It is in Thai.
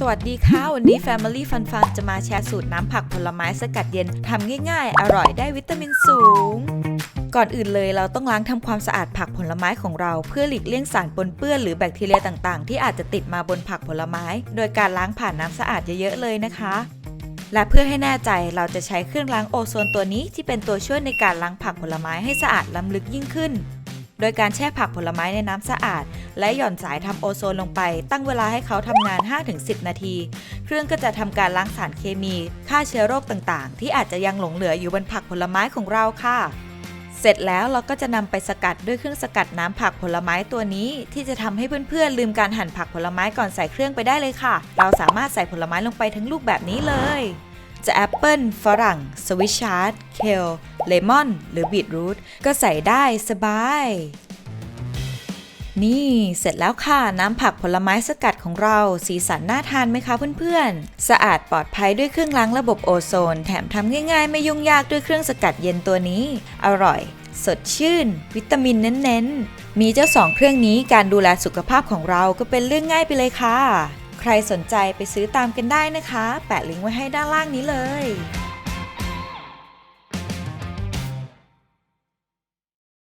สวัสดีค่ะ วันนี้ Family Fun Fun จะมาแชร์สูตรน้ำผักผลไม้สกัดเย็นทำง่ายๆ อร่อยได้วิตามินสูง ก่อนอื่นเลยเราต้องล้างทำความสะอาดผักผลไม้ของเรา เพื่อหลีกเลี่ยงสารปนเปื้อนหรือแบคทีเรียต่างๆ ที่อาจจะติดมาบนผักผลไม้ โดยการล้างผ่านน้ำสะอาดเยอะๆเลยนะคะ และเพื่อให้แน่ใจเราจะใช้เครื่องล้างโอโซนตัวนี้ที่เป็นตัวช่วยในการล้างผักผลไม้ให้สะอาดล้ำลึกยิ่งขึ้น โดยการแช่ผักผลไม้ในน้ำสะอาด และหย่อนสายทำโอโซนลงไป ตั้งเวลาให้เขาทำงาน 5-10 นาที เครื่องก็จะทำการล้างสารเคมีฆ่าเชื้อโรคต่างๆ ที่อาจจะยังหลงเหลืออยู่บนผักผลไม้ของเราค่ะเสร็จแล้วเราก็จะนำไปสกัดด้วยเครื่องสกัดน้ำผักผลไม้ตัวนี้ ที่จะทำให้เพื่อนๆลืมการหั่นผักผลไม้ก่อนใส่เครื่องไปได้เลยค่ะ เราสามารถใส่ผลไม้ลงไปทั้งลูกแบบนี้เลย จะแอปเปิลฝรั่ง สวิชชาร์ด เคล เลมอน หรือบีทรูทก็ใส่ได้สบาย นี่เสร็จแล้วค่ะ น้ำผักผลไม้สกัดของเรา สีสันน่าทานไหมคะเพื่อนๆ สะอาดปลอดภัยด้วยเครื่องล้างระบบโอโซน แถมทำง่ายๆ ไม่ยุ่งยากด้วยเครื่องสกัดเย็นตัวนี้ อร่อยสดชื่น วิตามินเน้นๆ มีเจ้าสองเครื่องนี้การดูแลสุขภาพของเราก็เป็นเรื่องง่ายไปเลยค่ะ ใครสนใจไปซื้อตามกันได้นะคะ แปะลิงก์ไว้ให้ด้านล่างนี้เลย